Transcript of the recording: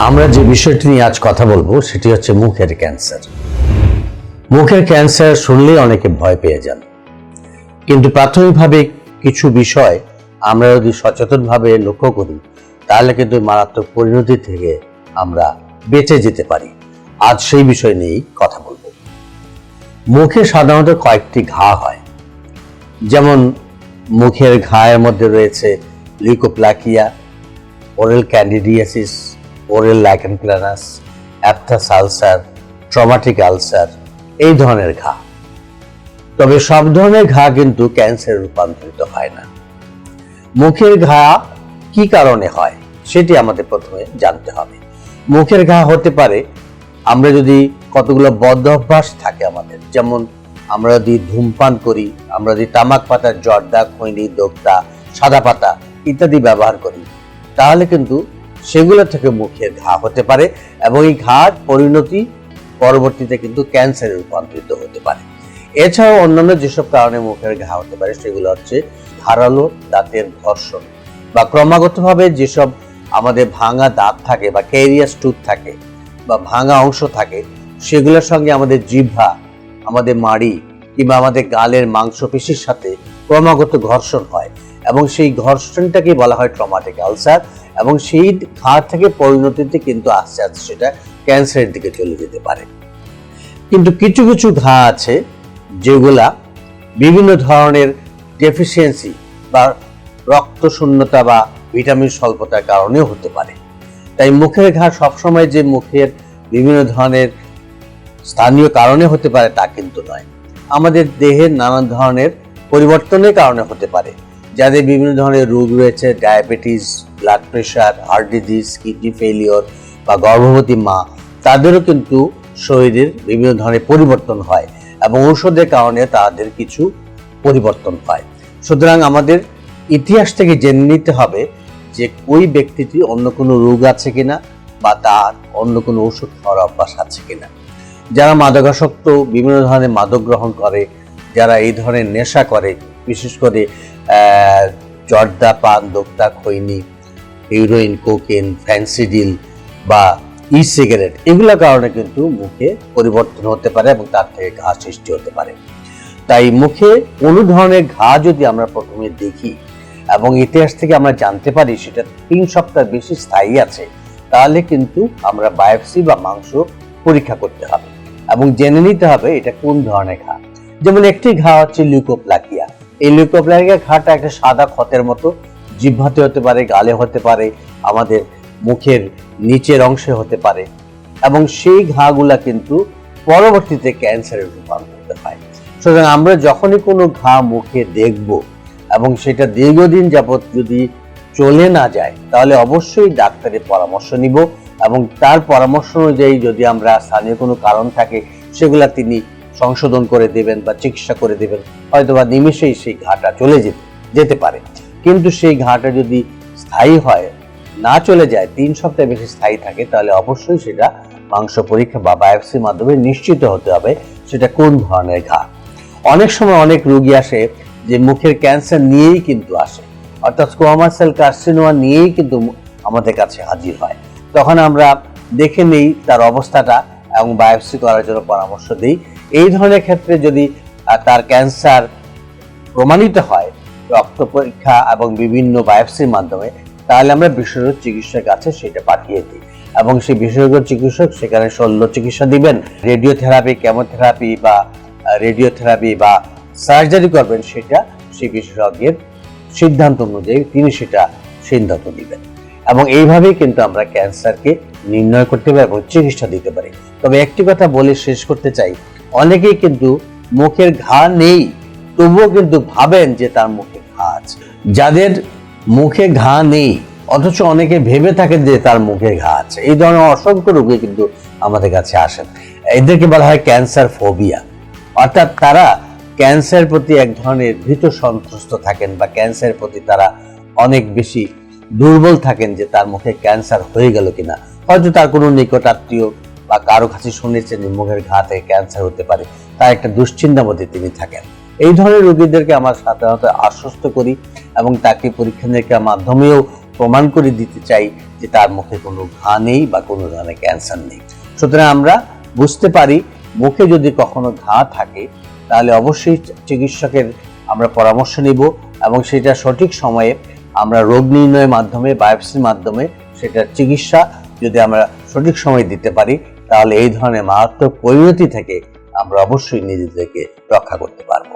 আমরা যে বিষয়টি নিয়ে আজ কথা বলব, সেটি হচ্ছে মুখের ক্যান্সার। মুখের ক্যান্সার শুনলেই অনেকে ভয় পেয়ে যান। কিন্তু প্রাথমিকভাবে কিছু বিষয় আমরা যদি সচেতনভাবে লক্ষ্য করি, তাহলে কিন্তু মারাত্মক পরিণতি থেকে আমরা বেঁচে যেতে পারি। আজ সেই বিষয় নিয়েই কথা বলব। মুখে সাধারণত কয়েকটি ঘা হয়। যেমন মুখের ঘায়ের মধ্যে রয়েছে leukoplakia oral candidiasis oral lichen planus aphthous ulcer traumatic ulcer এই ধরনের ঘা। তবে সব ধরনের ঘা কিন্তু ক্যান্সারে রূপান্তরিত হয় না। মুখের ঘা কি কারণে হয় সেটি আমাদের প্রথমে জানতে হবে। মুখের ঘা হতে পারে আমরা যদি কতগুলো বদ্ধ অভ্যাস থাকে আমাদের, যেমন আমরা যদি ধূমপান করি, আমরা যদি তামাক পাতার জর্দা, খৈনি, দোক্তা, সাদা পাতা ইত্যাদি ব্যবহার করি, তাহলে কিন্তু সেগুলো থেকে মুখের ঘা হতে পারে এবং এই ঘার পরিণতি পরবর্তীতে কিন্তু ক্যান্সারে রূপান্তরিত হতে পারে। এছাড়াও অন্যান্য যেসব কারণে মুখের ঘা হতে পারে সেগুলো হচ্ছে ধারালো দাঁতের ঘর্ষণ বা ক্রমাগতভাবে যেসব আমাদের ভাঙা দাঁত থাকে বা ক্যারিয়াস টুথ থাকে বা ভাঙা অংশ থাকে, সেগুলোর সঙ্গে আমাদের জিহ্বা আমাদের মাড়ি কিংবা আমাদের গালের মাংসপেশির সাথে ক্রমাগত ঘর্ষণ হয় এবং সেই ঘর্ষণটাকে বলা হয় ট্রমাটিক আলসার এবং সেই ঘা থেকে পরিণতিতে কিন্তু আস্তে আস্তে সেটা ক্যান্সারের দিকে চলে যেতে পারে। কিন্তু কিছু কিছু ঘা আছে, যেগুলা বিভিন্ন ধরনের ডেফিসিয়েন্সি বা রক্ত শূন্যতা বা ভিটামিন স্বল্পতার কারণেও হতে পারে। তাই মুখের ঘা সবসময় যে মুখের বিভিন্ন ধরনের স্থানীয় কারণে হতে পারে তা কিন্তু নয়। আমাদের দেহের নানান ধরনের পরিবর্তনের কারণে হতে পারে। যাদের বিভিন্ন ধরনের রোগ রয়েছে, diabetes blood pressure heart disease kidney failure বা গর্ভবতী মা, তাদেরও কিন্তু শরীরের বিভিন্ন ধরনের পরিবর্তন হয় এবং ঔষধের কারণে তাদের কিছু পরিবর্তন হয়। সুতরাং আমাদের ইতিহাস থেকে জেনে নিতে হবে যে ওই ব্যক্তিটি অন্য কোনো রোগ আছে কিনা বা তার অন্য কোনো ওষুধ খাওয়ার অভ্যাস আছে কিনা। যারা মাদকাসক্ত, বিভিন্ন ধরনের মাদক গ্রহণ করে, যারা এই ধরনের নেশা করে বিশেষ করে জর্দা, পান, দোক্তা, খৈনি হিরোইন কোকেন ফ্যান্সিডিল বা ই সিগারেট এগুলোর কারণে কিন্তু মুখে পরিবর্তন হতে পারে এবং তার থেকে ঘা সৃষ্টি হতে পারে। তাই মুখে কোনো ধরনের ঘা যদি আমরা প্রথমে দেখি এবং ইতিহাস থেকে আমরা জানতে পারি সেটা তিন সপ্তাহ বেশি স্থায়ী আছে, তাহলে কিন্তু আমরা বায়োপসি বা মাংস পরীক্ষা করতে হবে এবং জেনে নিতে হবে এটা কোন ধরনের ঘা। যেমন একটি ঘা হচ্ছে লিউকোপ্লাকিয়া এই লিউকোপ্লাকিয়া ঘাটা একটা সাদা ক্ষতের মতো। জিহ্বাতে হতে পারে, গালে হতে পারে, আমাদের মুখের নিচের অংশে হতে পারে। এবং সেই ঘাগুলা কিন্তু পরবর্তীতে ক্যান্সারের রূপান্তরিত হয়। সুতরাং আমরা যখনই কোনো ঘা মুখে দেখব এবং সেটা দীর্ঘদিন যাবৎ যদি চলে না যায়, তাহলে অবশ্যই ডাক্তারের পরামর্শ নিব এবং তার পরামর্শ অনুযায়ী যদি আমরা স্থানীয় কোনো কারণ থাকে, সেগুলা তিনি সংশোধন করে দেবেন বা চিকিৎসা করে দেবেন, হয়তোবা নিমেষেই সেই ঘাটা চলে যেতে যেতে পারে। কিন্তু সেই ঘাটা যদি স্থায়ী হয়, না চলে যায়, তিন সপ্তাহ বেশি স্থায়ী থাকে, তাহলে অবশ্যই সেটা মাংস পরীক্ষা বা বায়োপসির মাধ্যমে নিশ্চিত হতে হবে সেটা কোন ধরনের ঘা। অনেক সময় অনেক রোগী আসে যে মুখের ক্যান্সার নিয়েই কিন্তু আসে, অর্থাৎ স্কোয়ামাস সেল কার্সিনোমা নিয়েই কিন্তু আমাদের কাছে হাজির হয়। তখন আমরা দেখে নেই তার অবস্থাটা এবং বায়োপসি করার জন্য পরামর্শ দিই। এই ধরনের ক্ষেত্রে যদি তার ক্যান্সার প্রমাণিত হয় রক্ত পরীক্ষা এবং বিভিন্ন বায়োপসির মাধ্যমে, তাহলে আমরা বিশেষজ্ঞ চিকিৎসকের কাছে সেটা পাঠিয়ে দিই। এবং সেই বিশেষজ্ঞ চিকিৎসক সেখানে শল্য চিকিৎসা দিবেন। রেডিওথেরাপি কেমোথেরাপি বা রেডিওথেরাপি বা সার্জারি করবেন, সেটা সেই বিশেষজ্ঞের সিদ্ধান্ত অনুযায়ী তিনি সেটা সিদ্ধান্ত দিবেন। এবং এইভাবেই কিন্তু আমরা ক্যান্সারকে নির্ণয় করতে পারি এবং চিকিৎসা দিতে পারি। তবে একটি কথা বলে শেষ করতে চাই। অনেকেই কিন্তু মুখের ঘা নেই, তবুও কিন্তু ভাবেন যে তার মুখে ঘা আছে। যাদের মুখে ঘা নেই, অথচ অনেকে ভেবে থাকেন যে তার মুখে ঘা আছে। এই ধরনের অসংখ্য রোগী কিন্তু আমাদের কাছে আসেন। এদেরকে বলা হয় ক্যান্সার ফোবিয়া। অর্থাৎ তারা ক্যান্সার প্রতি এক ধরনের ভীত সন্ত্রস্ত থাকেন বা ক্যান্সারের প্রতি তারা অনেক বেশি দুর্বল থাকেন যে তার মুখে ক্যান্সার হয়ে গেল কিনা। হয়তো তার কোনো নিকট আত্মীয় বা কারও কাছে শুনেছেন মুখের ঘা থেকে ক্যান্সার হতে পারে তার একটা দুশ্চিন্তার মধ্যে তিনি থাকেন। এই ধরনের রোগীদেরকে আমরা সাধারণত আশ্বস্ত করি এবং তাকে পরীক্ষা নিরীক্ষার মাধ্যমেও প্রমাণ করে দিতে চাই যে তার মুখে কোনো ঘা নেই বা কোনো ধরনের ক্যান্সার নেই। সুতরাং আমরা বুঝতে পারি, মুখে যদি কখনো ঘা থাকে, তাহলে অবশ্যই চিকিৎসকের আমরা পরামর্শ নিব এবং সেটা সঠিক সময়ে আমরা রোগ নির্ণয়ের মাধ্যমে, বায়োপসির মাধ্যমে সেটার চিকিৎসা যদি আমরা সঠিক সময় দিতে পারি তাহলে এই ধরনের মারাত্মক পরিণতি থেকে আমরা অবশ্যই নিজেদেরকে রক্ষা করতে পারব।